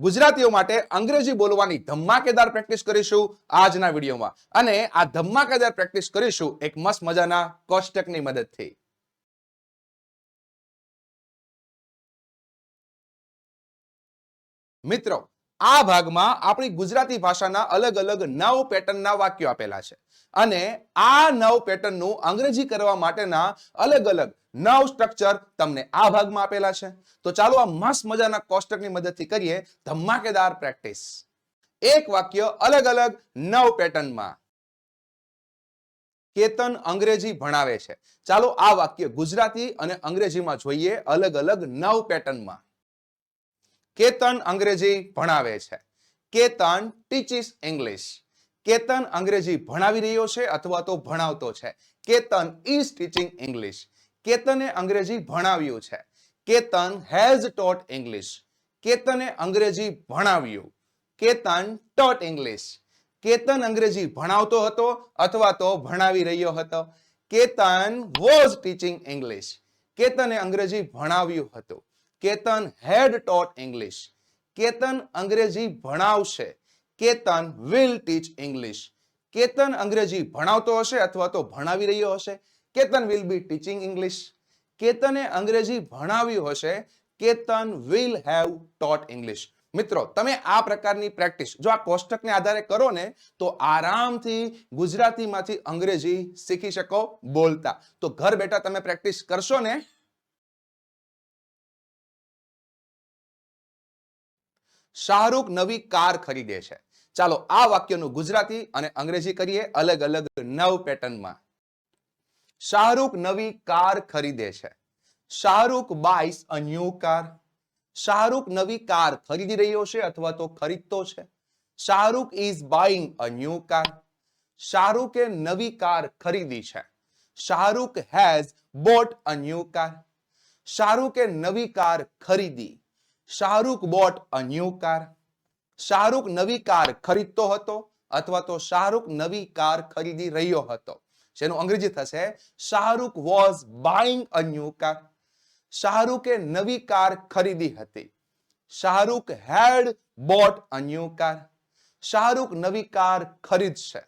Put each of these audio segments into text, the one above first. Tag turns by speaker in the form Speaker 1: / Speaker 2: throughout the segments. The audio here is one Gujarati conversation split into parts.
Speaker 1: ગુજરાતીઓ માટે અંગ્રેજી બોલવાની ધમાકેદાર પ્રેક્ટિસ કરીશું આજના વિડીયોમાં. અને આ ધમાકેદાર પ્રેક્ટિસ કરીશું એક મસ્ત મજાના કોષ્ટકની મદદથી. મિત્રો આ ભાગમાં આપણી ગુજરાતી ભાષાના અલગ અલગ નવ પેટર્નના વાક્યો આપેલા છે. અને આ નવ પેટર્નનું અંગ્રેજી કરવા માટેના અલગ અલગ નવ સ્ટ્રક્ચર તમને આ ભાગમાં આપેલા છે. તો ચાલો આ મસ્ત મજાના કોષ્ટકની મદદથી કરીએ. ધમાકેદાર પ્રેક્ટિસ. એક વાક્ય અલગ અલગ નવ પેટર્નમાં કેતન અંગ્રેજી ભણાવે છે. ચાલો આ વાક્ય ગુજરાતી અને અંગ્રેજીમાં જોઈએ અલગ અલગ નવ પેટર્નમાં. કેતન અંગ્રેજી ભણાવે છે. કેતન ટીચિસ ઇંગ્લિશ કેતન અંગ્રેજી ભણાવી રહ્યો છે અથવા તો ભણાવતો છે. કેતન ઇઝ ટીચિંગ ઇંગ્લિશ કેતને અંગ્રેજી ભણાવ્યું છે. કેતન હેઝ ટોટ ઇંગ્લિશ કેતને અંગ્રેજી ભણાવ્યું. કેતન ટોટ ઇંગ્લિશ કેતન અંગ્રેજી ભણાવતો હતો અથવા તો ભણાવી રહ્યો હતો. કેતન વોઝ ટીચિંગ ઇંગ્લિશ કેતને અંગ્રેજી ભણાવ્યું હતું. Ketan had taught English. Ketan અંગ્રેજી ભણાવશે. Ketan will teach English. Ketan અંગ્રેજી ભણાવતો હશે અથવા તો ભણાવી રહ્યો હશે? Ketan will be teaching English. કેતને અંગ્રેજી ભણાવ્યું હશે, Ketan will have taught English. મિત્રો, તમે આ પ્રકારની પ્રેક્ટિસ જો આ કોષ્ટકને આધારે કરો ને, તો આરામથી ગુજરાતીમાંથી અંગ્રેજી શીખી શકો બોલતા. તો ઘર બેઠા તમે પ્રેક્ટિસ કરશો ને શાહરૂખ નવી કાર ખરીદે છે. ચાલો આ વાક્યનું ગુજરાતી અને અંગ્રેજી કરીએ અલગ અલગ નવ પેટર્નમાં. શાહરૂખ નવી કાર ખરીદે છે. Shahrukh buys a new car. Shahrukh નવી કાર ખરીદી રહ્યો છે અથવા તો ખરીદતો છે. Shahrukh is buying a new car. શાહરૂખે નવી કાર ખરીદી છે. Shahrukh has bought a new car. શાહરૂખે નવી કાર ખરીદી. Shahrukh bought a new car Shahrukh નવી કાર ખરીદતો હતો અથવા તો શાહરૂખ નવી કાર ખરીદી રહ્યો હતો. જેનું અંગ્રેજી થશે, Shahrukh was buying a new car શાહરૂખે નવી કાર ખરીદી હતી. Shahrukh had bought a new car Shahrukh નવી કાર ખરીદશે.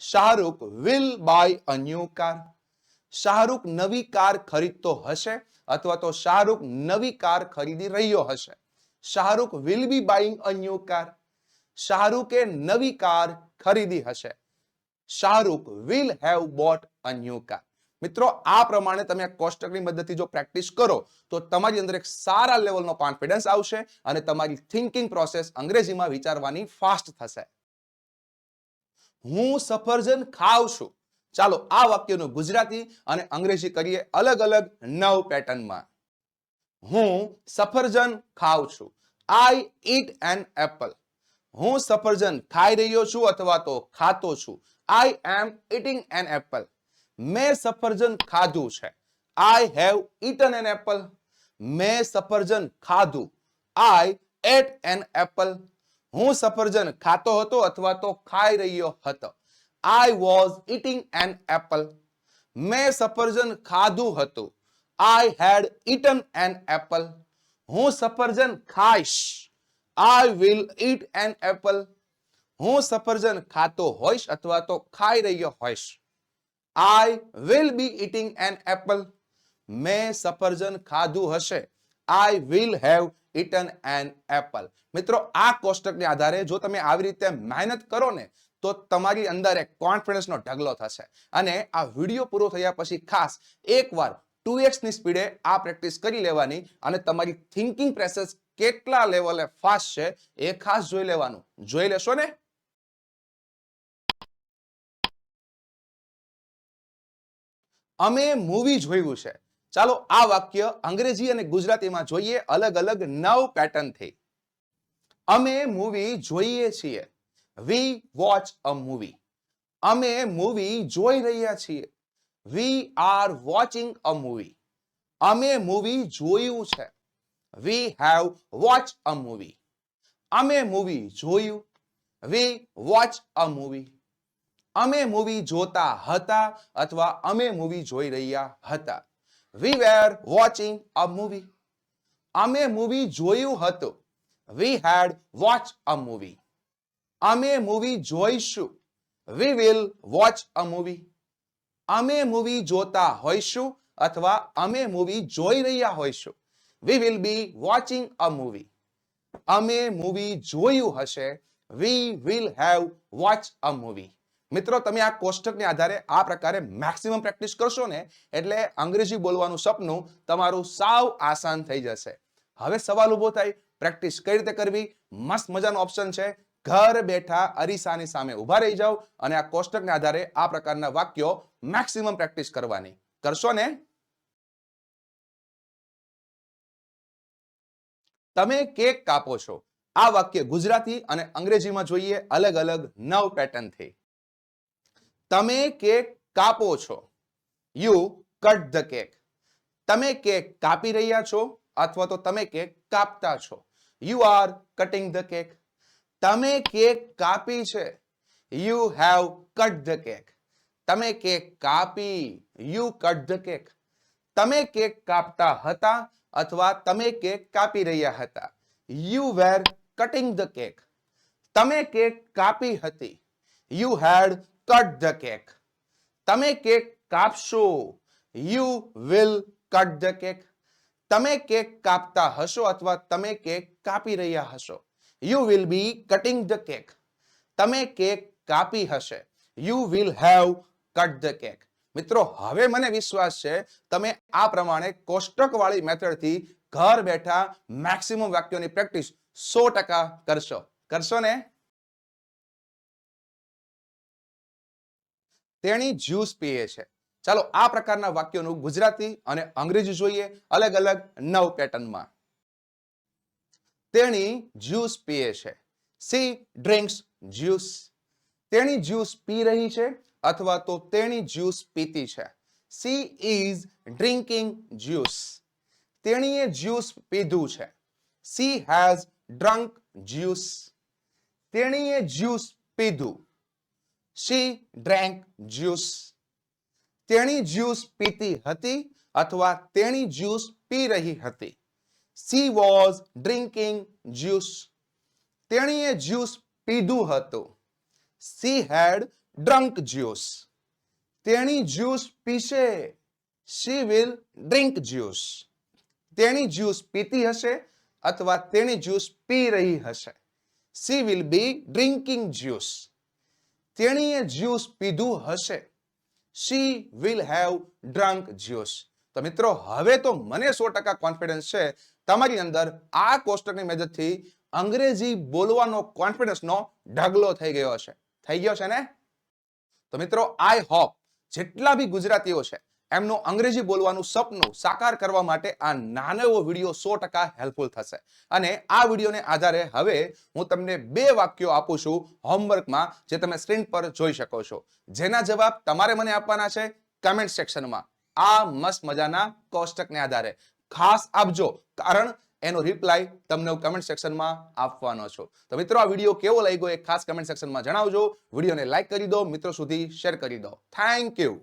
Speaker 1: Shahrukh will buy a new car Shahrukh નવી કાર ખરીદતો હશે અથવા તો શાહરૂખ નવી કાર ખરીદી રહ્યો હશે. Shahrukh will be buying a new car શાહરૂખે નવી કાર ખરીદી હશે. Shahrukh will have bought a new car મિત્રો, આ પ્રમાણે તમે આ કોષ્ટકની મદદથી જો પ્રેક્ટિસ કરો, તો તમારી અંદર એક સારા લેવલનો કોન્ફિડન્સ આવશે અને તમારી થિંકિંગ પ્રોસેસ અંગ્રેજીમાં વિચારવાની ફાસ્ટ થશે. હું સફરજન ખાઉં છું. ચાલો આ વાક્યનું ગુજરાતી અને અંગ્રેજી કરીએ અલગ અલગ નવ પેટર્નમાં. હું સફરજન ખાઉં છું. આઈ ઈટ એન એપલ હું સફરજન ખાઈ રહ્યો છું અથવા તો ખાતો છું. I am eating an apple મેં સફરજન ખાધું છે. I have eaten an apple મેં સફરજન ખાધું. આઈ એટ એન એપલ હું સફરજન ખાતો હતો અથવા તો ખાઈ રહ્યો હતો. I was eating an apple મેં સફરજન ખાધું હતું. I had eaten an apple હું સફરજન ખાઈશ. I will eat an apple હું સફરજન ખાતો હોઈશ અથવા તો ખાઈ રહ્યો હોઈશ. I will be eating an apple મેં સફરજન ખાધું હશે. I will have eaten an apple મિત્રો, આ કોષ્ટકને આધારે જો તમે આવી રીતે મહેનત કરો ને તો તમારી અંદર એક કોન્ફિડન્સનો ઢગલો થશે. અને આ વીડિયો પૂરો થયા પછી ખાસ એકવાર ટુ ની સ્પીડે આ પ્રેક્ટિસ કરી લેવાની અને તમારી થિંકિંગ પ્રેસેસ કેટલા લેવલે ફાસ્ટ છે એ ખાસ જોઈ લેવાનું. જોઈ લેશો ને? અમે મૂવી જોયું છે. ચાલો આ વાક્ય અંગ્રેજી અને ગુજરાતીમાં જોઈએ. અલગ અલગ નવ પેટર્નથી અમે મૂવી જોઈએ છીએ. વી વોચ અ મૂવી અમે મૂવી જોઈ રહ્યા છીએ. We are watching a movie અમે મૂવી જોયું છે. We have watch a movie અમે મૂવી જોયું. વી વોચ અ મૂવી અમે મૂવી જોતા હતા અથવા અમે મૂવી જોઈ રહ્યા હતા. We were watching a movie અમે મૂવી જોયું હતું. We had watch a movie અમે મૂવી જોઈશું. We will watch a movie અમે મૂવી જોતા હોઈશું અથવા અમે મૂવી જોઈ રહ્યા હોઈશું. We will be watching a movie અમે મૂવી જોયું હશે. We will have watch a movie મિત્રો, તમે આ કોષ્ટકને આધારે આ પ્રકારે મેક્સિમમ પ્રેક્ટિસ કરશો ને, એટલે અંગ્રેજી બોલવાનું સપનું તમારું સાવ આસાન થઈ જશે. હવે સવાલ ઊભો થાય. પ્રેક્ટિસ કઈ રીતે કરવી? મસ્ત મજાનો ઓપ્શન છે. ઘર બેઠા અરીસાની સામે ઊભા રહી જાઓ અને આ કોષ્ટકને આધારે આ પ્રકારના વાક્યો મેક્સિમમ પ્રેક્ટિસ કરવાની. કરશો ને? તમે કેક કાપો છો. આ વાક્ય ગુજરાતી અને અંગ્રેજીમાં જોઈએ અલગ અલગ નવ પેટર્નથી તમે કેક કાપો છો. યુ કટ ધ કેક તમે કેક કાપી રહ્યા છો અથવા તો તમે કેક કાપતા છો. You are cutting the cake તમે કેક કાપી છે you have cut the cake તમે કેક કાપી યુ કટ ધ કેક તમે કેક કાપતા હતા અથવા તમે કેક કાપી રહ્યા હતા you were cutting the cake તમે કેક કાપી હતી you had cut the cake તમે cake કાપશો you will cut the cake તમે કેક કાપતા હશો અથવા તમે કેક કાપી રહ્યા હશો you will be cutting the cake તમે કેક કાપી હશે. You will have cut the cake મિત્રો, હવે મને વિશ્વાસ છે, તમે આ પ્રમાણે કોષ્ટક વાળી મેથડથી ઘર બેઠા મેક્સિમમ વાક્યોની પ્રેક્ટિસ સો ટકા કરશો. કરશો ને? તેણી જ્યુસ પીએ છે. ચાલો આ પ્રકારના વાક્યોનું ગુજરાતી અને અંગ્રેજી જોઈએ અલગ અલગ નવ પેટર્નમાં. તેણી જ્યુસ પીએ છે. She, drinks juice. તેણી જ્યુસ પી રહી છે અથવા તો તેણી જ્યુસ પીતી છે. She is drinking juice. તેણીએ જ્યુસ પીધું છે. She has drunk juice. તેણીએ જ્યુસ પીધું. She drank juice. તેણી જ્યુસ પીતી હતી અથવા તેણી જ્યુસ પી રહી હતી. સી વોઝ ડ્રિંકિંગ જ્યુસ તેણીએ જ્યુસ પીધું હતું. સી હેડ ડ્રંક જ્યુસ તેણી જ્યુસ પીશે. શી વિલ ડ્રિંક જ્યુસ તેણી જ્યુસ પીતી હશે અથવા તેણી જ્યુસ પી રહી હશે. She will be drinking juice તેણીએ જ્યુસ પીધું હશે. She will have drunk juice તો મિત્રો, હવે તો મને સો ટકા કોન્ફિડન્સ છે તમારી અંદર આ કોષ્ટકની મદદથી અંગ્રેજી બોલવાનો કોન્ફિડન્સનો ઢગલો થઈ ગયો છે થઈ ગયો છે ને? તો મિત્રો આઈ હોપ જેટલા બી ગુજરાતીઓ છે, એમનું અંગ્રેજી બોલવાનું સપનું સાકાર કરવા માટે આ નાનો એવો વીડિયો સો ટકા હેલ્પફુલ થશે. અને આ વિડીયોને આધારે હવે હું તમને બે વાક્યો આપું છું હોમવર્કમાં જે તમે સ્ક્રીન પર જોઈ શકો છો. જેના જવાબ તમારે મને આપવાના છે કમેન્ટ સેક્શનમાં આ મસ્ત મજાના કોષ્ટકને આધારે. ખાસ આપજો, કારણ એનો રિપ્લાય તમને કમેન્ટ સેક્શનમાં આપવાનો છો. તો મિત્રો, આ વીડિયો કેવો લાગ્યો એ ખાસ કમેન્ટ સેક્શનમાં જણાવજો. વિડીયોને લાઈક કરી દો, મિત્રો સુધી શેર કરી દો. Thank you